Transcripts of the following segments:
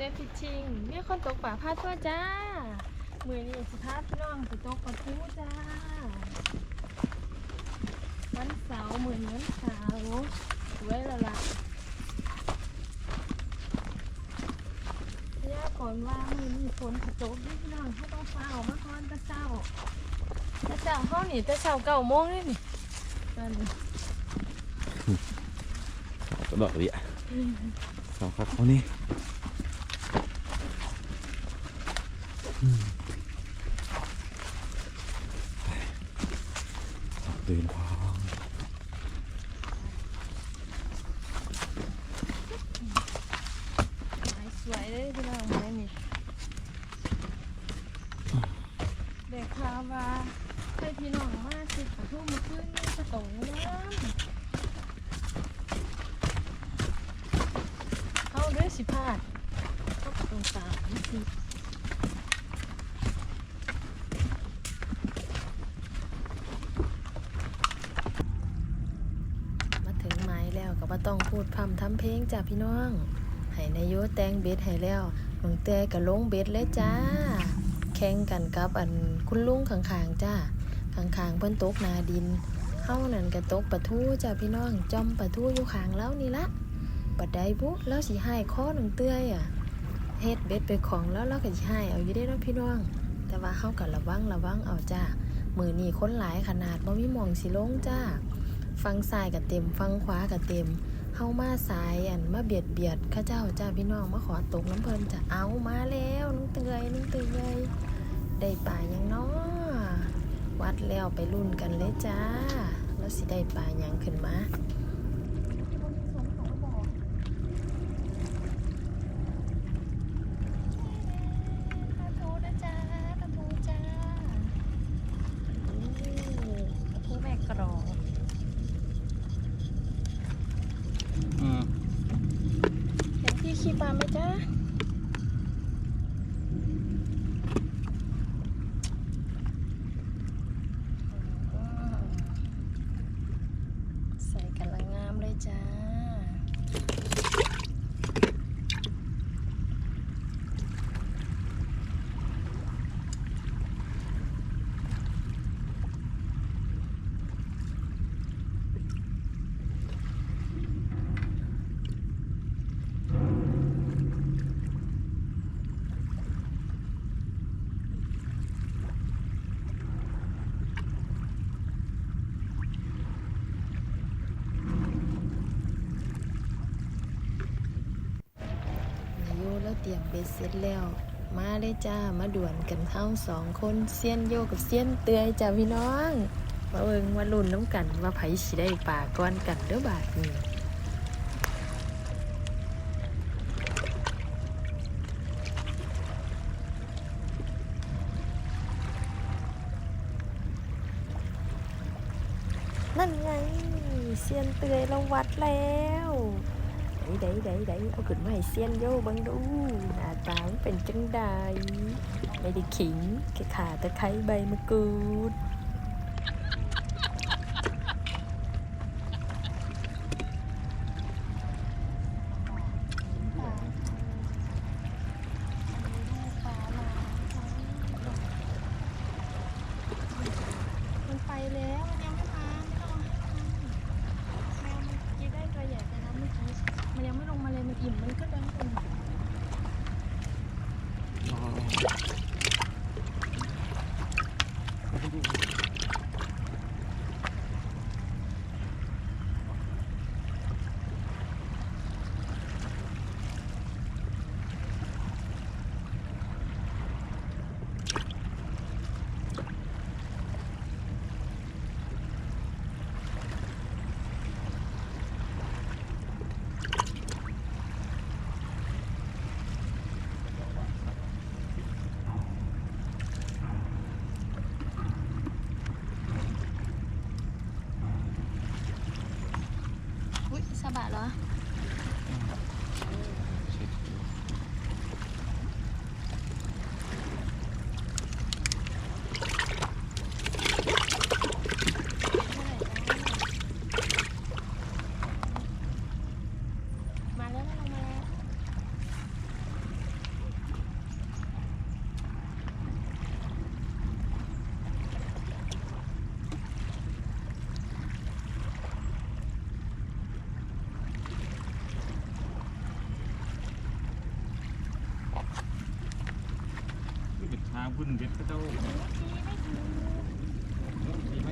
ต้ฟิชชิงมีคนตกป่าพาทั่วจ้า มือนี้สิพาพี่น้องไปตกปลาทูจ้า วันเสาร์มือนี้วันเสาร์สวยและล่ะย่าก่อนว่ามือนี้ฝนจะตกนี่พี่น้องเขาต้องฟ้าออกมาก่อนแตะเช้าแตะเช้าเขานี่แตะเช้าเก้าโมงนี่นี่นั่นก็บอกเลยอะสองครับเขานี่ เดินทางสวยเลยพี่น้องแม่นี่เด็กพาว่าให้พี่น้องมาสิขอทุ่มมาขึ้นนี่จะตกน้ำเข้าด้วยสิพาดเข้าตรงสามสิมาถึงไม้แล้วก็บ่ต้องพูดพร่ำทำ เพลงจ้ะพี่น้องให้นายโยแต่งเบ็ดให้แล้วน้องเต้ก็ลงเบ็ดเลยจ้า แข่งกันกับอันคุณลุงข้างๆจ้าข้างๆเพิ่นตกนาดินเฮานั่นก็ตกปลาทูจ้าพี่น้องจอมปลาทูอยู่ข้างแล้วนี่ละบัดใดบุแล้วสิให้คอน้องเต้ยอะเฮ็ดเบ็ดไปของแล้วเราก็สิให้เอาอยู่ได้เนาะพี่น้อง แต่ว่าเฮาก็ระวังระวังเอาจ้ามือนี้คนหลายขนาดบ่มีม่องสิลงจ้า ฟังซ้ายก็เต็ม ฟังขวาก็เต็ม เฮามาสายอันมาเบียดเบียดข้าเจ้าจ้าพี่น้องมาขอตกน้ำเพลินจะเอามาแล้วน้องเตยน้องเตยได้ป่ายังเนาะวัดแล้วไปรุ่นกันเลยจ้า แล้วสิได้ป่ายังขึ้นมาทูนะจ้าปลาทูจ้าโอ้ปลาทูแม่กรอง อืม ชีปลาไหมจ๊ะใส่กันละงามเลยจ้า อายุแล้วเต รียมเบ็ดเสร็จแล้ว มาเลยจ้า มาด่วนกันเท่าสองคนเซียนโยกับเซียนเตยจ้าพี่น้อง มาเอิงมาลุ่นน้ำกันว่าไผสิได้ป่าก้อนกันเด้อบาทนี้นั่นไง เซียนเตยเราวัดแล้ว ไดไดไดไดเอาขึ้นมาให้เซียนโย่บังดูหน้าตามันเป็นจังใดไม่ได้ขิงแค่ขาตะไคร้ใบมะกรูดางพุ่นเบ็ดก็เจ้ามีไหม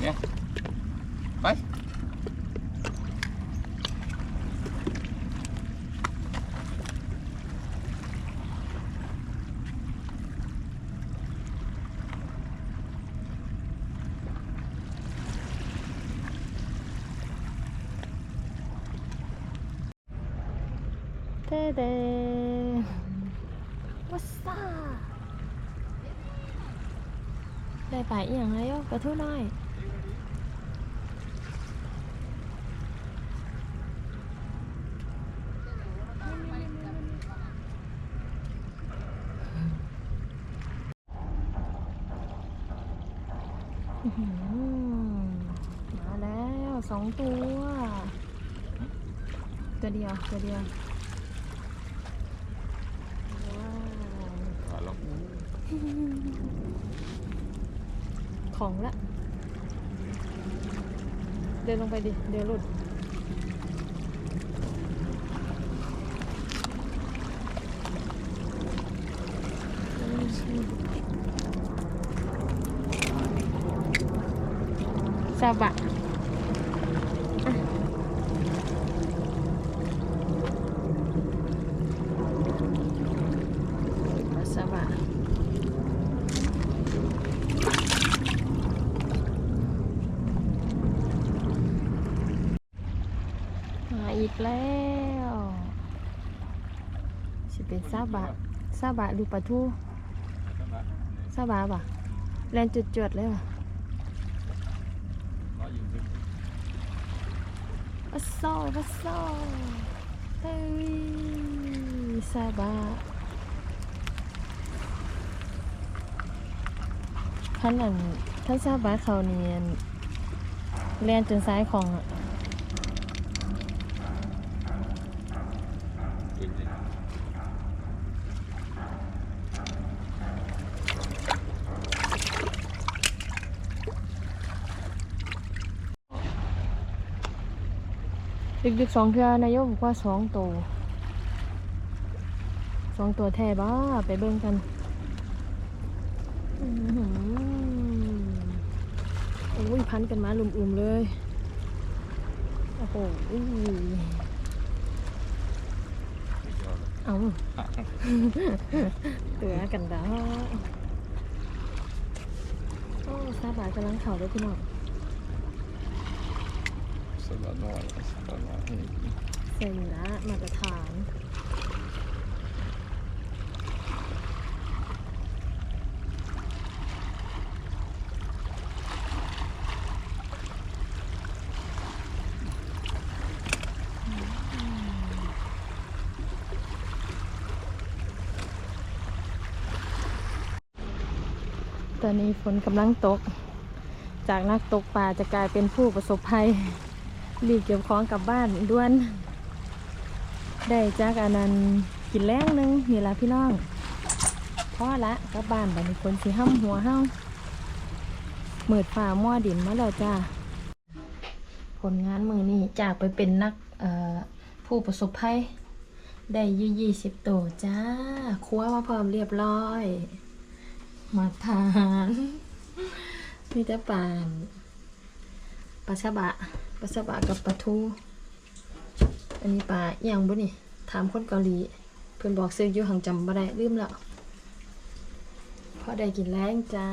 เนี่ยไป เด้วัสซาได้ไปอีกอย่างไรอะกระทู้น้อยมาแล้วสองตัว ตัวเดียว ตัวเดียว ขอลองของละ เดินลงไปดิ เดี๋ยวหลุดซาบะมาอี กแล้วสิเป็นซาบะซาบะหรือปลาทูซาบะปะแลนจุดๆเลยปะรออยู่ด้วยวัสโซวัสโซเฮ้ยซาบะท่านนั่นท่านซาบะเขาเนียนเรียนจนซ้ายของอะ เองเลย ดึกๆสองเทือนายกบอกว่าสองตัวสองตัวแท้บ้าไปเบิ่งกันอื้อโอ้ยพันกันมาลุมๆเลย โอ้โหอุ้ยไม่ยอมเอาเหลือกันดาโอ้ซาบะกำลังเข่าด้วยพี่น้อง สบายน้อยสบายน้อยเซ็นละมาตรฐานตอนนี้ฝนกำลังตก จากนักตกปลาจะกลายเป็นผู้ประสบภัย รีบเก็บของกลับบ้านด่วน ได้จากอันนั้นกินแรงหนึงนี่ละพี่น้องพอละกลับบ้านบัดนี้คนสิห้ำหัวเฮาเมิดฝ่าหม้อดินมาแล้วจ้าผลงานมือนี่จากไปเป็นนักผู้ประสบภัย ได้ยี่ยี่สิบตัวจ้าครัวมาพร้อมเรียบร้อย มาทานมีแต่ปลาปลาชะบะ ปลาสบะกับปลาทู อันนี้ปลาอย่างบุนี่ถามคนเกาหลี เพื่อนบอกซื้ออยู่หังจำบ่ได้ลืมแล้วพอได้กินแรงจ้า